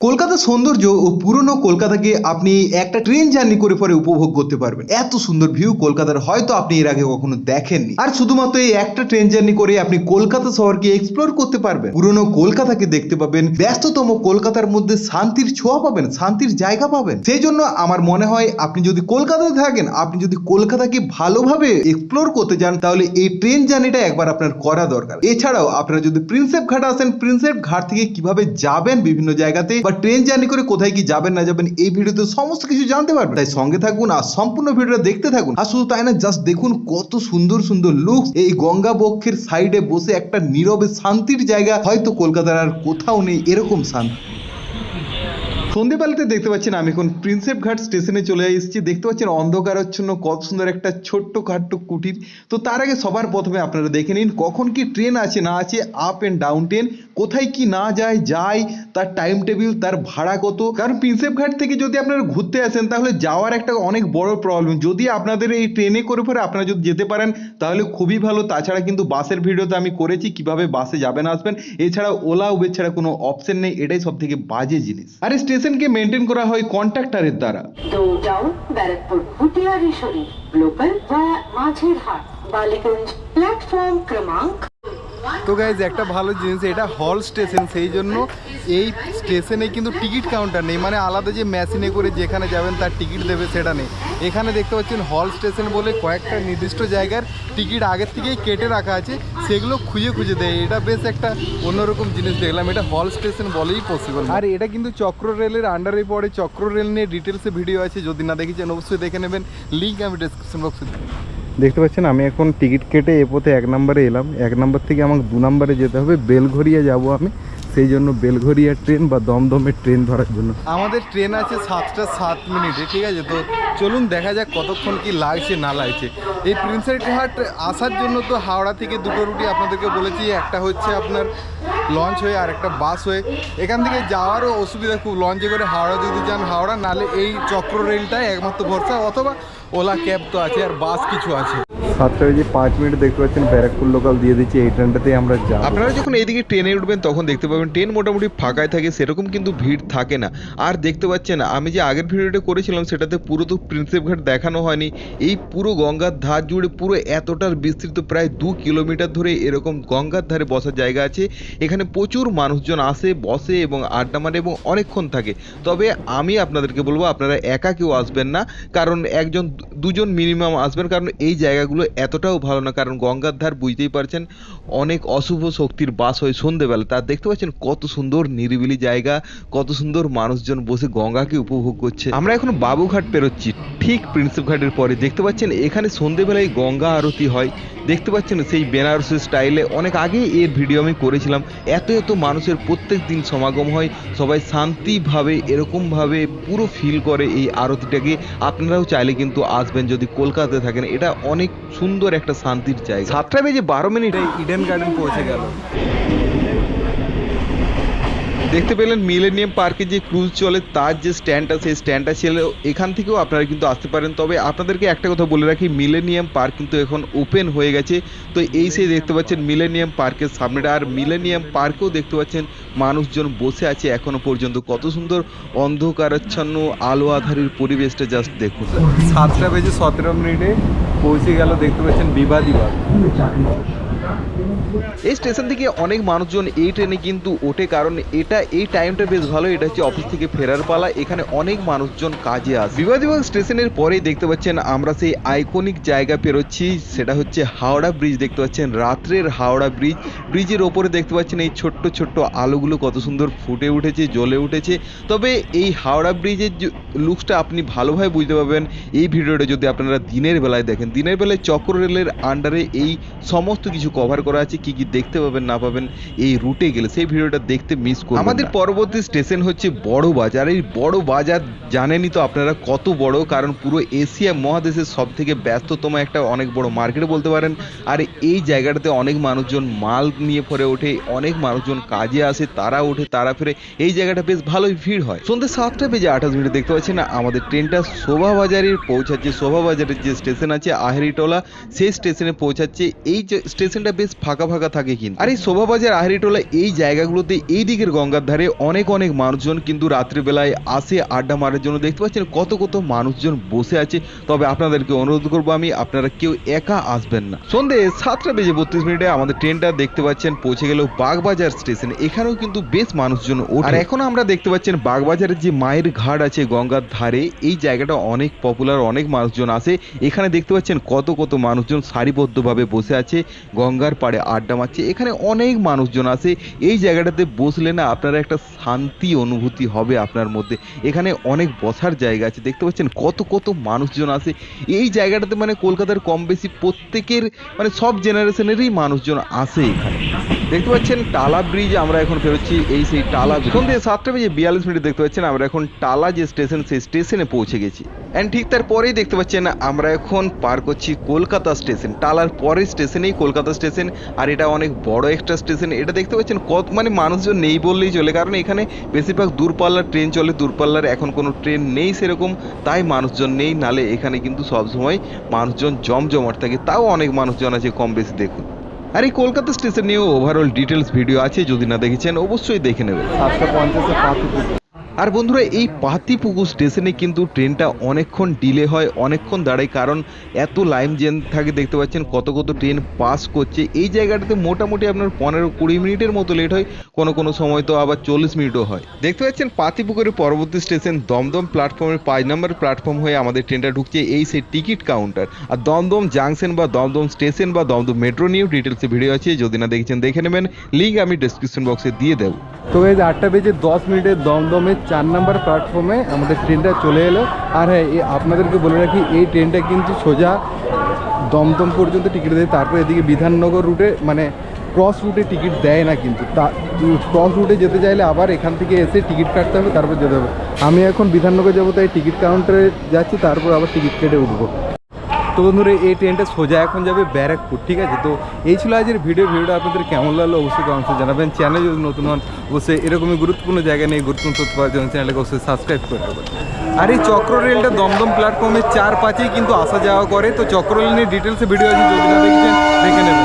কলকাতার সৌন্দর্য ও পুরনো কলকাতাকে আপনি একটা ট্রেন জার্নি করে পরে উপভোগ করতে পারবেন। এত সুন্দর ভিউ কলকাতার হয়তো আপনি এর আগে কখনো দেখেননি। আর শুধুমাত্র এই একটা ট্রেন জার্নি করে আপনি কলকাতা শহরকে এক্সপ্লোর করতে পারবেন। পুরনো কলকাতাকে দেখতে পাবেন, ব্যস্ততম কলকাতার মধ্যে শান্তির ছোঁয়া পাবেন, শান্তির জায়গা পাবেন। সেই জন্য আমার মনে হয়, আপনি যদি কলকাতাতে থাকেন, আপনি যদি কলকাতাকে ভালোভাবে এক্সপ্লোর করতে চান তাহলে এই ট্রেন জার্নিটা একবার আপনার করা দরকার। এছাড়াও, আপনারা যদি প্রিন্সেপ ঘাট আসেন, প্রিন্সেপ ঘাট থেকে কীভাবে যাবেন বিভিন্ন জায়গাতে বা ট্রেন জার্নি করে কোথায় কি যাবেন, না যাবেন, এই ভিডিওতে সমস্ত কিছু জানতে পারবেন। তাই সঙ্গে থাকুন আর সম্পূর্ণ ভিডিওটা দেখতে থাকুন। আর শুধু তাই না জাস্ট দেখুন কত সুন্দর সুন্দর লুক এই গঙ্গা বক্ষের সাইডে বসে একটা নীরবে শান্তির জায়গা। হয়তো কলকাতার আর কোথাও নেই এরকম শান্তি। সন্ধেবেলাতে দেখতে পাচ্ছেন আমি এখন প্রিন্সেপ ঘাট স্টেশনে চলে এসেছি। দেখতে পাচ্ছেন অন্ধকারাচ্ছন্ন, কত সুন্দর একটা ছোট্ট খাট্ট কুটির। তো তার আগে সবার প্রথমে আপনারা দেখে নিন, কখন কি ট্রেন আছে, না আছে আপ এন্ড ডাউন ট্রেন কোথায় কি না যায় যায়, তার টাইম টেবিল তার ভাড়া কত? কারণ প্রিন্সেপ ঘাট থেকে যদি আপনারা ঘুরতে আসেন, তাহলে যাওয়ার একটা অনেক বড় প্রবলেম যদি আপনাদের এই ট্রেনে করে পরে আপনারা যদি যেতে পারেন, তাহলে খুবই ভালো। তাছাড়া কিন্তু বাসের ভিডিওতে আমি করেছি, কীভাবে বাসে যাবেন, আসবেন। এছাড়া ওলা উবের ছাড়া কোনো অপশন নেই, এটাই সব থেকে বাজে জিনিস। আর এই ডিস্টেন্সিংকে মেনটেন করা হয় কন্ট্রাক্টরের দ্বারা। বালিগঞ্জ প্ল্যাটফর্ম ক্রমাঙ্ক তো গাইজ একটা ভালো জিনিস, এটা হল স্টেশন সেই জন্য এই স্টেশনে কিন্তু টিকিট কাউন্টার নেই। মানে আলাদা যে মেশিনে করে যেখানে যাবেন, তার টিকিট দেবে, সেটা নেই। এখানে দেখতে পাচ্ছেন হল স্টেশন বলে কয়েকটা নির্দিষ্ট জায়গার টিকিট আগের থেকেই কেটে রাখা আছে। সেগুলো খুঁজে খুঁজে দেয়। এটা বেশ একটা অন্যরকম জিনিস দেখলাম। এটা হল স্টেশন বলেই পসিবল আর এটা কিন্তু চক্র রেলের আন্ডারে পড়ে। চক্র রেল নিয়ে ডিটেলসে ভিডিও আছে। যদি না দেখেছেন, অবশ্যই দেখে নেবেন। লিঙ্ক আমি ডিসক্রিপশন বক্সে দেখতে পাচ্ছেন, আমি এখন টিকিট কেটে এ পথে এক নম্বরে এলাম। এক নম্বর থেকে আমাকে দু নম্বরে যেতে হবে। বেলঘরিয়া যাব আমি। সেই জন্য বেলঘরিয়া ট্রেন বা দমদমের ট্রেন ধরার জন্য। আমাদের ট্রেন আছে সাতটা সাত মিনিটে, ঠিক আছে? তো চলুন দেখা যাক কতক্ষণ কি লাগছে, না লাগছে। এই প্রিন্সেপ ঘাট আসার জন্য তো হাওড়া থেকে দুটো রুটি আপনাদেরকে বলেছি। একটা হচ্ছে আপনার লঞ্চ হয়ে, আর একটা বাস হয়ে। এখান থেকে যাওয়ারও অসুবিধা, খুব লঞ্চে করে হাওড়া যদি যান হাওড়া নালে এই চক্র রেলটাই একমাত্র ভরসা, অথবা ওলা ক্যাব তো আছে, আর বাস কিছু আছে। সাতটা বেজে পাঁচ মিনিট দেখতে পাচ্ছেন ব্যারাকপুর লোকাল দিয়ে দিচ্ছি, এই ট্রেনটাতেই আমরা যাব। আপনারা যখন এইদিকে ট্রেনে উঠবেন, তখন দেখতে পাবেন ট্রেন মোটামুটি ফাঁকায় থাকে, সেরকম কিন্তু ভিড় থাকে না। আর দেখতে পাচ্ছেন, আমি যে আগের ভিডিওটা করেছিলাম, সেটাতে পুরো তো প্রিন্সেপ ঘাট দেখানো হয়নি। এই পুরো গঙ্গার ধার জুড়ে পুরো এতটার বিস্তৃত, প্রায় দু কিলোমিটার ধরে এরকম গঙ্গার ধারে বসার জায়গা আছে। এখানে প্রচুর মানুষজন আসে, বসে এবং আড্ডা মারে এবং অনেকক্ষণ থাকে। তবে আমি আপনাদেরকে বলব, আপনারা একা কেউ আসবেন না। কারণ একজন, দুজন মিনিমাম আসবেন। কারণ এই জায়গাগুলো এতটাও ভালো না, কারণ গঙ্গার ধার বুঝতেই পারছেন, অনেক অশুভ শক্তির বাস হয় সন্ধেবেলা। তা দেখতে পাচ্ছেন কত সুন্দর নিরিবিলি জায়গা, কত সুন্দর মানুষজন বসে গঙ্গাকে উপভোগ করছে। আমরা এখন বাবুঘাট পেরোচ্ছি, ঠিক প্রিন্সেপ ঘাটের পরে। দেখতে পাচ্ছেন, এখানে সন্ধেবেলায় গঙ্গা আরতি হয়। দেখতে পাচ্ছেন সেই বেনারসি স্টাইলে, অনেক আগে এর ভিডিও আমি করেছিলাম। এত এত মানুষের প্রত্যেক দিন সমাগম হয়, সবাই শান্তিভাবে, এরকমভাবে পুরো ফিল করে এই আরতিটাকে। আপনারাও চাইলে কিন্তু আসবেন যদি কলকাতাতে থাকেন, এটা অনেক সুন্দর একটা শান্তির জায়গা। সাতটা বেজে বারো মিনিট। ইডেন গার্ডেন পৌঁছে গেল। দেখতে পেলেন মিলেনিয়াম পার্কে যে ক্রুজ চলে তার যে স্ট্যান্ডটা সেই স্ট্যান্ডটা ছিল এখান থেকেও আপনারা কিন্তু আসতে পারেন। তবে আপনাদেরকে একটা কথা বলে রাখি মিলেনিয়াম পার্ক কিন্তু এখন ওপেন হয়ে গেছে। তো এই সেই দেখতে পাচ্ছেন মিলেনিয়াম পার্কের সামনেটা। আর মিলেনিয়াম পার্কেও দেখতে পাচ্ছেন মানুষজন বসে আছে এখনও পর্যন্ত। কত সুন্দর অন্ধকারাচ্ছন্ন আলো আধারির পরিবেশটা জাস্ট দেখুন। সাতটা বেজে সতেরো মিনিটে পৌঁছে গেল দেখতে পাচ্ছেন বিবাদী বাগ এই স্টেশন থেকে অনেক মানুষজন এই ট্রেনে কিন্তু ওঠে, কারণ এটা এই টাইমটা বেশ ভালো, এটা হচ্ছে অফিস থেকে ফেরার পালা, এখানে অনেক মানুষজন কাজে আসে। বিবাদীবাগ স্টেশনের পরেই দেখতে পাচ্ছেন আমরা সেই আইকনিক জায়গা পেরোচ্ছি, সেটা হচ্ছে হাওড়া ব্রিজ দেখতে পাচ্ছেন, রাত্রের হাওড়া ব্রিজ ব্রিজের ওপরে দেখতে পাচ্ছেন এই ছোট্ট ছোট্ট আলোগুলো কত সুন্দর ফুটে উঠেছে, জ্বলে উঠেছে। তবে এই হাওড়া ব্রিজের লুকসটা আপনি ভালোভাবে বুঝতে পারবেন, এই ভিডিওটা যদি আপনারা দিনের বেলায় দেখেন, দিনের বেলায় চক্র রেলের আন্ডারে এই সমস্ত কিছু কভার করা আছে কি কি দেখতে পাবেন না পাবেন এই রুটে গেলে। সেই ভিডিওটা দেখতে মিস করবেন আমাদের পরবর্তী স্টেশন হচ্ছে বড় বাজার। এই বড় বাজার জানেনই তো আপনারা কত বড় কারণ পুরো এশিয়া মহাদেশের সব থেকে ব্যস্ততম একটা অনেক বড় মার্কেট বলতে পারেন। আর এই জায়গাটাতে অনেক মানুষজন মাল নিয়ে পরে ওঠে অনেক মানুষজন কাজে আসে তারা ওঠে তারা ফেরে। এই জায়গাটা বেশ ভালোই ভিড় হয়। সন্ধ্যে সাতটা বেজে আঠাশ মিনিট দেখতে পাচ্ছেন না আমাদের ট্রেনটা শোভা বাজারে পৌঁছাচ্ছে শোভা বাজারের যে স্টেশন আছে আহেরিটোলা সেই স্টেশনে পৌঁছাচ্ছে। এই যে স্টেশনটা রেলটা বেশ ফাঁকা ফাঁকা থাকে কিন্তু। আর এই শোভাবাজার, আহারিটোলা এই জায়গাগুলোতে এই দিকের গঙ্গার ধারে অনেক অনেক মানুষজন কিন্তু রাত্রিবেলায় আসে, আড্ডা মারার জন্য। দেখতে পাচ্ছেন কত কত মানুষজন বসে আছে। তবে আপনাদেরকে অনুরোধ করব আমি, আপনারা কেউ একা আসবেন না। সন্ধে সাতটা বেজে বত্রিশ মিনিটে আমাদের ট্রেনটা দেখতে পাচ্ছেন, পৌঁছে গেল বাগবাজার স্টেশন। এখানেও কিন্তু বেশ মানুষজন আর এখন আমরা দেখতে পাচ্ছেন বাগবাজারের যে মায়ের ঘাট আছে গঙ্গার ধারে, এই জায়গাটা অনেক পপুলার অনেক মানুষজন আসে। এখানে দেখতে পাচ্ছেন কত কত মানুষজন সারিবদ্ধভাবে বসে আছে গঙ্গার পাড়ে আড্ডা মারছে। এখানে অনেক মানুষজন আসে এই জায়গাটাতে বসলে না আপনারা একটা শান্তি অনুভূতি হবে আপনার মধ্যে। এখানে অনেক বসার জায়গা আছে। দেখতে পাচ্ছেন কত কত মানুষজন আসে এই জায়গাটাতে মানে কলকাতার কম বেশি প্রত্যেকের মানে সব জেনারেশনেরই মানুষজন আসে এখানে। দেখতে পাচ্ছেন টালা ব্রিজ আমরা এখন ফেরোচ্ছি এই সেই টালা সন্ধ্যে সাতটা বেজে বিয়াল্লিশ মিনিট দেখতে পাচ্ছেন আমরা এখন টালা যে স্টেশন, সেই স্টেশনে পৌঁছে গেছি। অ্যান্ড ঠিক তারপরেই দেখতে পাচ্ছেন আমরা এখন পার করছি কলকাতা স্টেশন। টালার পরের স্টেশনেই কলকাতা স্টেশন, আর এটা অনেক বড় একটা স্টেশন। এটা দেখতে পাচ্ছেন কত মানে মানুষজন নেই বললেই চলে, কারণ এখানে বেশিরভাগ দূরপাল্লার ট্রেন চলে, দূরপাল্লার এখন কোনো ট্রেন নেই সেরকম, তাই মানুষজন নেই, নালে এখানে কিন্তু সবসময় মানুষজন জমজমাট থাকে, তাও অনেক মানুষজন আছে কম বেশি দেখুন। আর এই কলকাতা স্টেশন নিয়েও ওভারঅল ডিটেলস ভিডিও আছে, যদি না দেখেছেন অবশ্যই দেখে নেবেন। সাতটা পঞ্চাশে আর বন্ধুরা, এই পাতিপুকুর স্টেশনে কিন্তু ট্রেনটা অনেকক্ষণ ডিলে হয়, অনেকক্ষণ দাঁড়ায়, কারণ এত লাইন জেন থাকে, দেখতে পাচ্ছেন কত কত ট্রেন পাস করছে। এই জায়গাটাতে মোটামুটি আপনার পনেরো কুড়ি মিনিটের মতো লেট হয়, কোনো কোনো সময় তো আবার চল্লিশ মিনিটও হয়। দেখতে পাচ্ছেন পাতিপুকুরের পরবর্তী স্টেশন দমদম প্ল্যাটফর্মের পাঁচ নম্বর প্ল্যাটফর্ম হয়ে আমাদের ট্রেনটা ঢুকছে, এই সেই টিকিট কাউন্টার আর দমদম জাংশন বা দমদম স্টেশন বা দমদম মেট্রো নিয়েও ডিটেলসে ভিডিও আছে, যদি না দেখেছেন, দেখে নেবেন। লিঙ্ক আমি ডিসক্রিপশন বক্সে দিয়ে দেবো। তো এই আটটা বেজে দশ মিনিটে দমদমে চার নম্বর প্ল্যাটফর্মে আমাদের ট্রেনটা চলে এলো। আর হ্যাঁ আপনাদেরকে বলে রাখি, এই ট্রেনটা কিন্তু সোজা দমদম পর্যন্ত টিকিট দেয়। তারপর এদিকে বিধাননগর রুটে মানে ক্রস রুটে টিকিট দেয় না কিন্তু। তা ক্রস রুটে যেতে চাইলে আবার এখান থেকে এসে টিকিট কাটতে হবে, তারপর যেতে হবে। আমি এখন বিধাননগর যাব, তাই টিকিট কাউন্টারে যাচ্ছি, তারপর আবার টিকিট কেটে উঠবো। তো বন্ধুরা এই ট্রেনটা সোজা এখন যাবে ব্যারাকপুর, ঠিক আছে? তো এই ছিল আজকের ভিডিও ভিডিওটা আপনাদের কেমন লাগল অবশ্যই কমেন্টসে জানাবেন। চ্যানেল যদি নতুন হন, অবশ্যই এরকমই গুরুত্বপূর্ণ জায়গা নিয়ে গুরুত্বপূর্ণ তথ্য পাওয়ার জন্য চ্যানেলকে অবশ্যই সাবস্ক্রাইব করে রাখবেন। আর এই চক্র রেলটা দমদম প্ল্যাটফর্মের চার পাঁচেই কিন্তু আসা যাওয়া করে। তো চক্র রেল নিয়ে ডিটেলসে ভিডিও আছে, যদি না দেখছেন দেখে নেবেন।